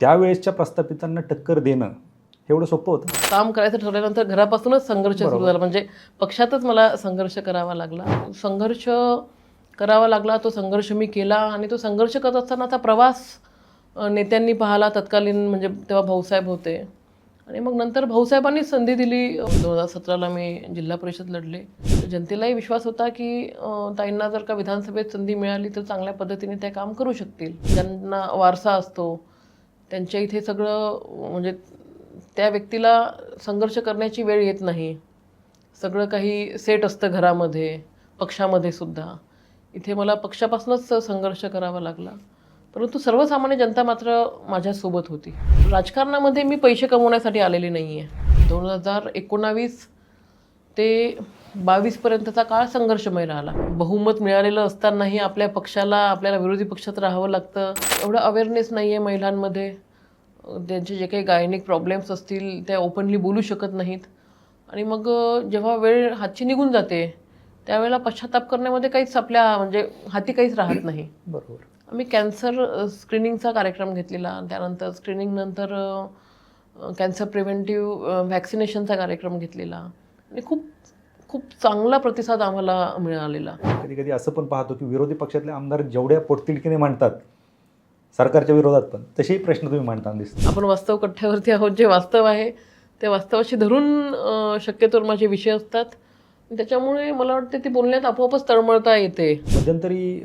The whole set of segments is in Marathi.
त्यावेळेसच्या प्रस्थापितांना टक्कर देणं एवढं सोपं होतं. काम करायचं ठरवल्यानंतर घरापासूनच संघर्ष सुरू. झाला. म्हणजे पक्षातच मला संघर्ष करावा लागला. संघर्ष करावा लागला तो संघर्ष मी केला आणि तो संघर्ष करत असतानाचा प्रवास नेत्यांनी पाहिला. तत्कालीन म्हणजे तेव्हा भाऊसाहेब होते. आणि मग नंतर भाऊसाहेबांनीच संधी दिली. दोन हजार सतराला मी जिल्हा परिषद लढले. जनतेलाही विश्वास होता की ताईंना जर का विधानसभेत संधी मिळाली तर चांगल्या पद्धतीने त्या काम करू शकतील. ज्यांना वारसा असतो त्यांच्या इथे सगळं म्हणजे त्या व्यक्तीला संघर्ष करण्याची वेळ येत नाही. सगळं काही सेट असतं घरामध्ये पक्षामध्ये सुद्धा. इथे मला पक्षापासूनच संघर्ष करावा लागला. परंतु सर्वसामान्य जनता मात्र माझ्यासोबत होती. राजकारणामध्ये मी पैसे कमवण्यासाठी आलेली नाही आहे दोन हजार एकोणावीस ते बावीसपर्यंतचा काळ संघर्षमय राहिला. बहुमत मिळालेलं असतानाही आपल्या पक्षाला आपल्याला विरोधी पक्षात राहावं लागतं. एवढं अवेअरनेस नाही आहे महिलांमध्ये. त्यांचे जे काही गायनिक प्रॉब्लेम्स असतील त्या ओपनली बोलू शकत नाहीत. आणि मग जेव्हा वेळ हातची निघून जाते त्यावेळेला पश्चाताप करण्यामध्ये काहीच आपल्या म्हणजे हाती काहीच राहत नाही. बरोबर. आम्ही कॅन्सर स्क्रीनिंगचा कार्यक्रम घेतलेला. त्यानंतर स्क्रीनिंगनंतर कॅन्सर प्रिव्हेंटिव्ह व्हॅक्सिनेशनचा कार्यक्रम घेतलेला. आणि खूप खूप चांगला प्रतिसाद आम्हाला मिळालेला. कधी कधी असं पण पाहतो की विरोधी पक्षातले आमदार जेवढ्या पोटतिडकीने मांडतात सरकारच्या विरोधात पण तसेही प्रश्न तुम्ही मांडताना दिसतात. आपण वास्तव कठ्ठ्यावरती आहोत जे वास्तव आहे ते वास्तवाशी धरून शक्यतोवर माझे विषय असतात. त्याच्यामुळे मला वाटते ते बोलण्यात आपोआपच तळमळता येते. मध्यंतरी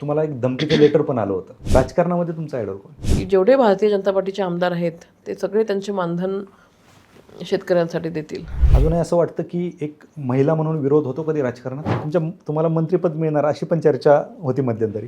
तुम्हाला एक धमकीचं लेटर पण आलं होतं. राजकारणामध्ये तुमचा आयडॉल कोण? की जेवढे भारतीय जनता पार्टीचे आमदार आहेत ते सगळे त्यांचे मानधन शेतकऱ्यांसाठी देतील. अजूनही असं वाटतं की एक महिला म्हणून विरोध होतो कधी राजकारणात? तुमच्या तुम्हाला मंत्रिपद मिळणार अशी पण चर्चा होती मध्यंतरी.